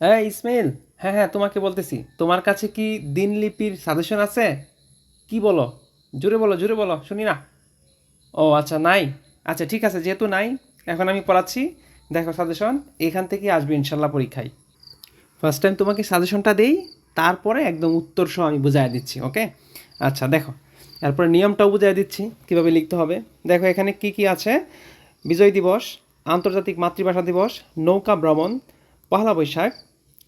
হ্যাঁ ইসমাইল হ্যাঁ হ্যাঁ তোমাকে বলতেছি। তোমার কাছে কি দিনলিপির সাজেশন আছে? কি বলো? জোরে বলো জোরে বলো, শুনি না। ও আচ্ছা নাই। আচ্ছা ঠিক আছে, যেহেতু নাই, এখন আমি পড়াচ্ছি। দেখো, সাজেশন। এখান থেকে আসবে ইনশাল্লাহ পরীক্ষায়। ফার্স্ট টাইম তোমাকে সাজেশনটা দেই, তারপরে একদম উত্তর সহ আমি বুঝাই দিচ্ছি, ওকে? আচ্ছা দেখো। তারপরে নিয়মটাও বুঝাই দিচ্ছি, কীভাবে লিখতে হবে। দেখো, এখানে কি কি আছে? বিজয় দিবস, আন্তর্জাতিক মাতৃভাষা দিবস, নৌকা ভ্রমণ, পহেলা বৈশাখ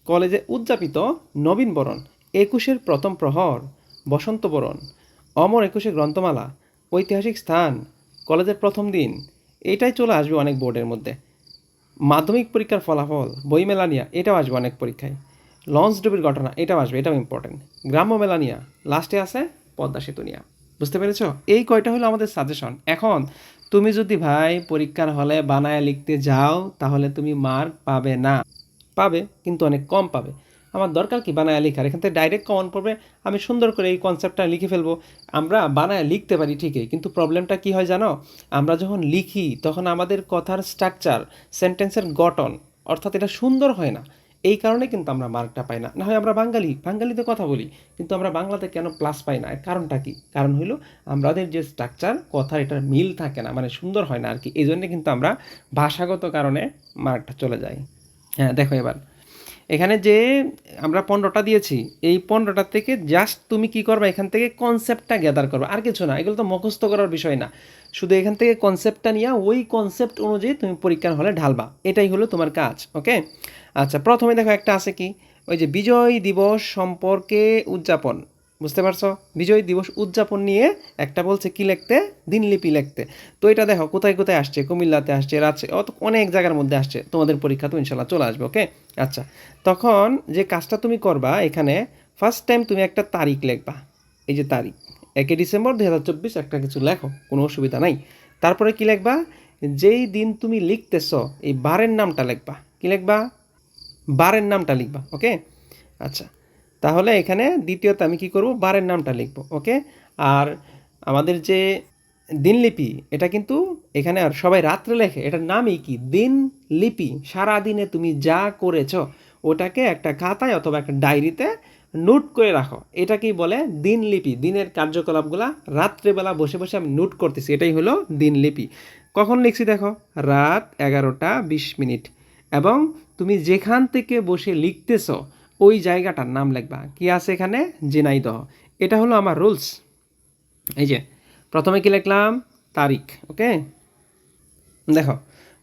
কলেজে উদযাপিত নবীন বরণ, একুশের প্রথম প্রহর, বসন্ত বরণ, অমর একুশে গ্রন্থমালা, ঐতিহাসিক স্থান, কলেজের প্রথম দিন। এটাই চলে আসবে অনেক বোর্ডের মধ্যে। মাধ্যমিক পরীক্ষার ফলাফল বইমেলা নিয়ে এটাও আসবে অনেক পরীক্ষায়। লঞ্চ ডুবির ঘটনা, এটাও আসবে, এটাও ইম্পর্টেন্ট গ্রাম্য মেলা নিয়ে লাস্টে আছে পদ্মা সেতু নিয়ে। বুঝতে পেরেছ? এই কয়টা হলো আমাদের সাজেশন এখন, তুমি যদি ভাই পরীক্ষার হলে বানায় লিখতে যাও, তাহলে তুমি মার্ক পাবে না। পাবে, কিন্তু অনেক কম পাবে। আমার দরকার কি বানায় লেখার? এখান থেকে ডাইরেক্ট কমন পড়বে, আমি সুন্দর করে এই কনসেপ্টটা লিখে ফেলব। আমরা বানায় লিখতে পারি ঠিকই, কিন্তু প্রবলেমটা কি হয় জানো? আমরা যখন লিখি, তখন আমাদের কথার স্ট্রাকচার সেন্টেন্সের গঠন, অর্থাৎ এটা সুন্দর হয় না। এই কারণে কিন্তু আমরা মার্কটা পাই না। না হয় আমরা বাঙালি, বাঙালিতে কথা বলি, কিন্তু আমরা বাংলাতে কেন প্লাস পাই না? কারণটা কি? কারণ হইল, আমাদের যে স্ট্রাকচার কথার এটার মিল থাকে না মানে সুন্দর হয় না আর কি। এই জন্যে কিন্তু আমরা ভাষাগত কারণে মার্কটা চলে যায় হ্যাঁ দেখো এবার। এখানে যে আমরা পনেরোটা দিয়েছি, এই পনেরোটা থেকে জাস্ট তুমি কি করবে, এখান থেকে কনসেপ্টটা গ্যাদার করবে। আর কিছু না, এগুলো তো মুখস্থ করার বিষয় না। শুধু এখান থেকে কনসেপ্টটা নিয়ে, ওই কনসেপ্ট অনুযায়ী তুমি পরীক্ষার হলে ঢালবা। এটাই হলো তোমার কাজ ওকে আচ্ছা প্রথমে দেখো একটা আছে কি? ওই যে বিজয় দিবস সম্পর্কে উদযাপন। বুঝতে পারছ? বিজয় দিবস উদযাপন নিয়ে একটা বলছে কি লিখতে? দিনলিপি লিখতে। তো এটা দেখো, কোথায় কোথায় আসছে? কুমিল্লাতে আসছে রাজশাহী অত অনেক জায়গার মধ্যে আসছে। তোমাদের পরীক্ষা তো ইনশাল্লাহ চলে আসবে ওকে আচ্ছা তখন যে কাজটা তুমি করবা এখানে ফার্স্ট টাইম তুমি একটা তারিখ লিখবা। এই যে তারিখ, একে ডিসেম্বর দুই হাজার চব্বিশ, একটা কিছু লেখো, কোনো অসুবিধা নাই। তারপরে কি লিখবা? যেই দিন তুমি লিখতেছ, এই বারের নামটা লিখবা। কি লিখবা? বারের নামটা লিখবা ওকে আচ্ছা তাহলে এখানে দ্বিতীয়ত আমি কি করব? বারের নামটা লিখব ওকে আর আমাদের যে দিনলিপি, এটা কিন্তু এখানে আর সবাই রাত্রে লেখে, এটার নামই কি? দিনলিপি সারা দিনে তুমি যা করেছ, ওটাকে একটা খাতায় অথবা একটা ডায়েরিতে নোট করে রাখো। এটাকেই বলে দিনলিপি, দিনের কার্যকলাপগুলা রাত্রেবেলা বসে বসে আমি নোট করতেছি, এটাই হলো দিনলিপি। কখন লিখছি দেখো? রাত এগারোটা বিশ মিনিট। এবং তুমি যেখান থেকে বসে লিখতেছ ওই জায়গাটার নাম লিখবা। কি আছে এখানে? জিনাইদহ এটা হলো আমার রুলস। এই যে, প্রথমে কি লিখলাম? তারিখ, ওকে? দেখো,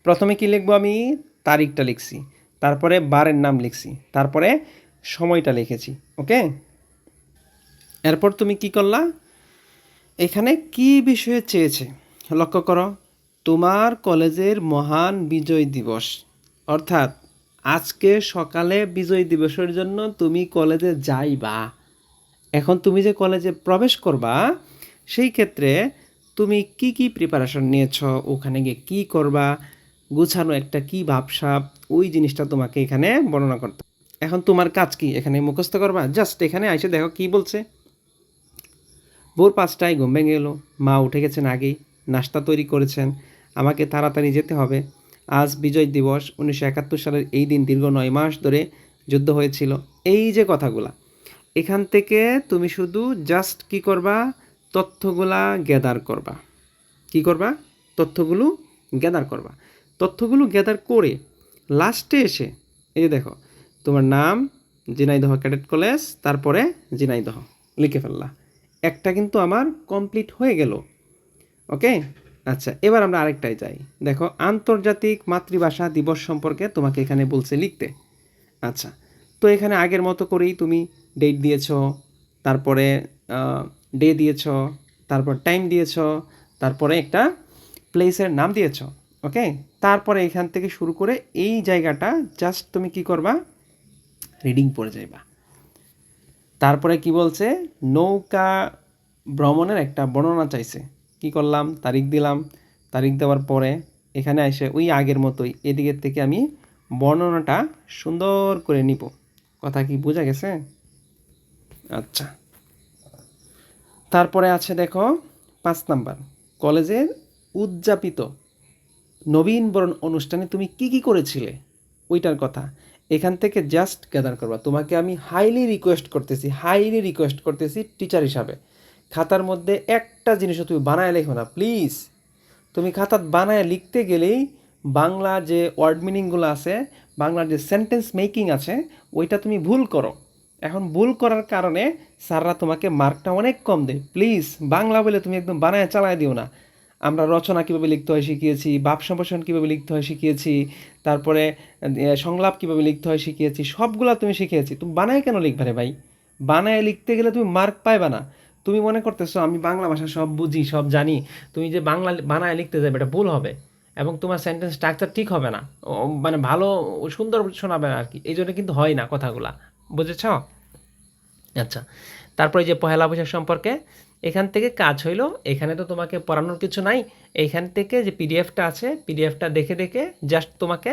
প্রথমে কি লিখব আমি? তারিখটা লিখছি। তারপরে বারের নাম লিখছি। তারপরে সময়টা লিখেছি, ওকে? এরপর তুমি কি করলা? এখানে কি বিষয়ে চেয়েছে? লক্ষ্য করো, তোমার কলেজের মহান বিজয় দিবস। অর্থাৎ আজকে সকালে বিজয় দিবসের জন্য তুমি কলেজে যাইবা। এখন তুমি যে কলেজে প্রবেশ করবা, সেই ক্ষেত্রে তুমি কি কি প্রিপারেশন নিয়েছ, ওখানে গিয়ে কী করবা, গুছানো একটা কি ভাবসাপ ওই জিনিসটা তোমাকে এখানে বর্ণনা করতে এখন তোমার কাজ কি? এখানে মুখস্থ করবা? জাস্ট এখানে এসে দেখো কি বলছে। ভোর পাঁচটায় ঘুম ভেঙে এলো মা উঠে গেছেন আগেই। নাস্তা তৈরি করেছেন। আমাকে তাড়াতাড়ি যেতে হবে। আজ বিজয় দিবস। উনিশশো একাত্তর সালের এই দিন দীর্ঘ নয় মাস ধরে যুদ্ধ হয়েছিল। এই যে কথাগুলা, এখান থেকে তুমি শুধু জাস্ট কি করবা? তথ্যগুলা গ্যাদার করবা। কি করবা? তথ্যগুলো গ্যাদার করবা। তথ্যগুলো গ্যাদার করে লাস্টে এসে, এই যে দেখো, তোমার নাম জিনাইদহ ক্যাডেট কলেজ, তারপরে জিনাইদহ লিখে ফেললা। একটা কিন্তু আমার কমপ্লিট হয়ে গেল। ওকে আচ্ছা এবার আমরা আরেকটাই যাই। দেখো, আন্তর্জাতিক মাতৃভাষা দিবস সম্পর্কে তোমাকে এখানে বলছে লিখতে। আচ্ছা তো এখানে আগের মতো করেই তুমি ডেট দিয়েছ, তারপরে ডে দিয়েছ, তারপর টাইম দিয়েছ, তারপরে একটা প্লেসের নাম দিয়েছ ওকে তারপরে এখান থেকে শুরু করে এই জায়গাটা জাস্ট তুমি কি করবা? রিডিং পড়ে যাইবা। তারপরে কি বলছে? নৌকা ভ্রমণের একটা বর্ণনা চাইছে। কি করলাম? তারিখ দিলাম। তারিখ দেওয়ার পরে এখানে এসে ওই আগের মতোই এদিকের থেকে আমি বর্ণনাটা সুন্দর করে নিব। কথা কি বোঝা গেছে? আচ্ছা। তারপরে আছে দেখো পাঁচ নাম্বার। কলেজের উদযাপিত নবীনবরণ অনুষ্ঠানে তুমি কি কি করেছিলে? ওইটার কথা। এখান থেকে জাস্ট গ্যাদার করবা। তোমাকে আমি হাইলি রিকোয়েস্ট করতেছি হাইলি রিকোয়েস্ট করতেছি টিচার হিসাবে। খাতার মধ্যে একটা জিনিসও তুমি বানায় লেখো না প্লিজ তুমি খাতাত বানায় লিখতে গেলেই বাংলা যে ওয়ার্ড মিনিংগুলো আছে, বাংলার যে সেন্টেন্স মেকিং আছে, ওইটা তুমি ভুল করো। এখন ভুল করার কারণে স্যাররা তোমাকে মার্কটা অনেক কম দেয়। প্লিজ বাংলা বলে তুমি একদম বানায় চালায় দিও না। আমরা রচনা কীভাবে লিখতে হয় শিখিয়েছি, বাপ সম্ভাষণ কীভাবে লিখতে হয় শিখিয়েছি, তারপরে সংলাপ কীভাবে লিখতে হয় শিখিয়েছি, সবগুলা তুমি শিখিয়েছি। তুমি বানায় কেন লিখবে রে ভাই? বানায় লিখতে গেলে তুমি মার্ক পাইবা না। তুমি মনে করতেছো, আমি বাংলা ভাষা সব বুঝি, সব জানি, তুমি যে বাংলা বানায় লিখতে যাবে, এটা ভুল হবে। এবং তোমার সেন্টেন্স স্ট্রাকচার ঠিক হবে না। মানে ভালো সুন্দর শোনাবে না আর কি। এই জন্য কিন্তু হয় না কথাগুলা। বুঝেছ? আচ্ছা। তারপরে যে পহেলা বৈশাখ সম্পর্কে, এখান থেকে কাজ হইল, এখানে তো তোমাকে পড়ানোর কিছু নাই। এইখান থেকে যে পিডিএফটা আছে পিডিএফটা দেখে দেখে জাস্ট তোমাকে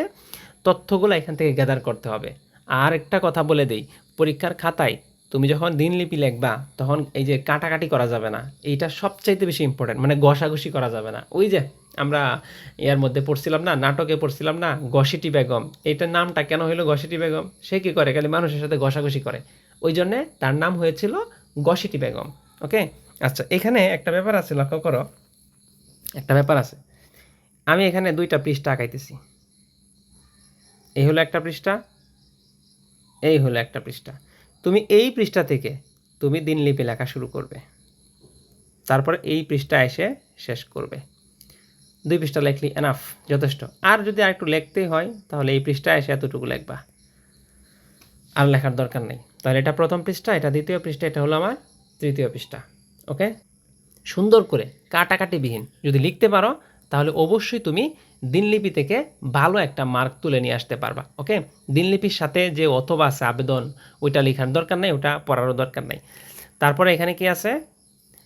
তথ্যগুলো এখান থেকে গ্যাদার করতে হবে। আর একটা কথা বলে দেই, পরীক্ষার খাতায় তুমি যখন দিনলিপি লিখবা, তখন এই যে কাটাকাটি করা যাবে না। এইটা সবচাইতে বেশি ইম্পর্টেন্ট মানে ঘষাঘষি করা যাবে না। ওই যে আমরা ইয়ার মধ্যে পড়ছিলাম না, নাটকে পড়ছিলাম না, গসিটি বেগম। এইটার নামটা কেন হইল গসিটি বেগম? সে কি করে? খালি মানুষের সাথে ঘষাঘষি করে। ওই জন্যে তার নাম হয়েছিল গসিটি বেগম ওকে আচ্ছা এখানে একটা ব্যাপার আছে, লক্ষ্য করো। একটা ব্যাপার আছে। আমি এখানে দুইটা পৃষ্ঠা আঁকাইতেছি। এই হলো একটা পৃষ্ঠা, এই হলো একটা পৃষ্ঠা। তুমি এই পৃষ্ঠা থেকে তুমি দিনলিপি লেখা শুরু করবে। তারপর এই পৃষ্ঠা এসে শেষ করবে। দুই পৃষ্ঠা লেখলি এনাফ যথেষ্ট। আর যদি আর একটু লিখতেই হয়, তাহলে এই পৃষ্ঠা এসে এতটুকু লিখবা। আর লেখার দরকার নেই। তাহলে এটা প্রথম পৃষ্ঠা, এটা দ্বিতীয় পৃষ্ঠা, এটা হলো আমার তৃতীয় পৃষ্ঠা। ওকে? সুন্দর করে, কাটাকাটিবিহীন। যদি লিখতে পারো তাহলে অবশ্যই তুমি দিনলিপি থেকে ভালো একটা মার্ক তুলে নিয়ে আসতে পারবা, ওকে? দিনলিপির সাথে যে অথবা আছে আবেদন, ওইটা লেখার দরকার নাই, ওটা পড়ারও দরকার নাই। তারপরে এখানে কি আছে?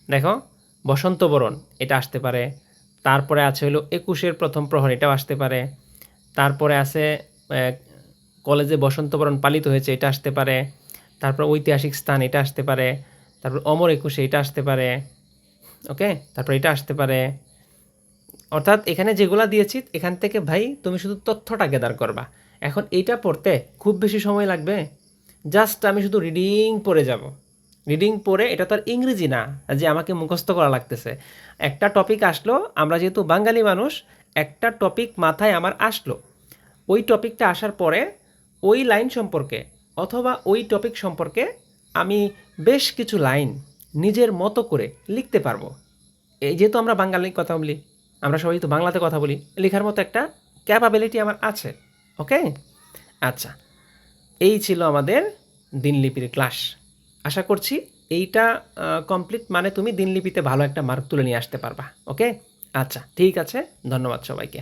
দেখো, বসন্ত বরণ, এটা আসতে পারে। তারপরে আছে হলো একুশের প্রথম প্রহর, এটাও আসতে পারে। তারপরে আছে কলেজে বসন্ত বরণ পালিত হয়েছে, এটা আসতে পারে। তারপর ঐতিহাসিক স্থান, এটা আসতে পারে। তারপর অমর একুশে, এটা আসতে পারে। ওকে? তারপর এটা আসতে পারে। অর্থাৎ এখানে যেগুলা দিয়েছি, এখান থেকে ভাই তুমি শুধু তথ্যটা গেদার করবা। এখন এইটা পড়তে খুব বেশি সময় লাগবে। জাস্ট আমি শুধু রিডিং পড়ে যাব। রিডিং পড়ে, এটা তো আর ইংরেজি না, যে আমাকে মুখস্থ করা লাগতেছে। একটা টপিক আসলো, আমরা যেহেতু বাঙালি মানুষ, একটা টপিক মাথায় আমার আসলো। ওই টপিকটা আসার পরে, ওই লাইন সম্পর্কে অথবা ওই টপিক সম্পর্কে আমি বেশ কিছু লাইন নিজের মতো করে লিখতে পারব। এই যেহেতু আমরা বাঙালি কথা বলি আমরা সবাই তো বাংলাতে কথা বলি, লেখার মতো একটা ক্যাপাবিলিটি আমার আছে ওকে আচ্ছা এই ছিল আমাদের দিনলিপির ক্লাস আশা করছি এইটা কমপ্লিট মানে তুমি দিনলিপিতে ভালো একটা মার্ক তুলে নিয়ে আসতে পারবা ওকে আচ্ছা ঠিক আছে, ধন্যবাদ সবাইকে।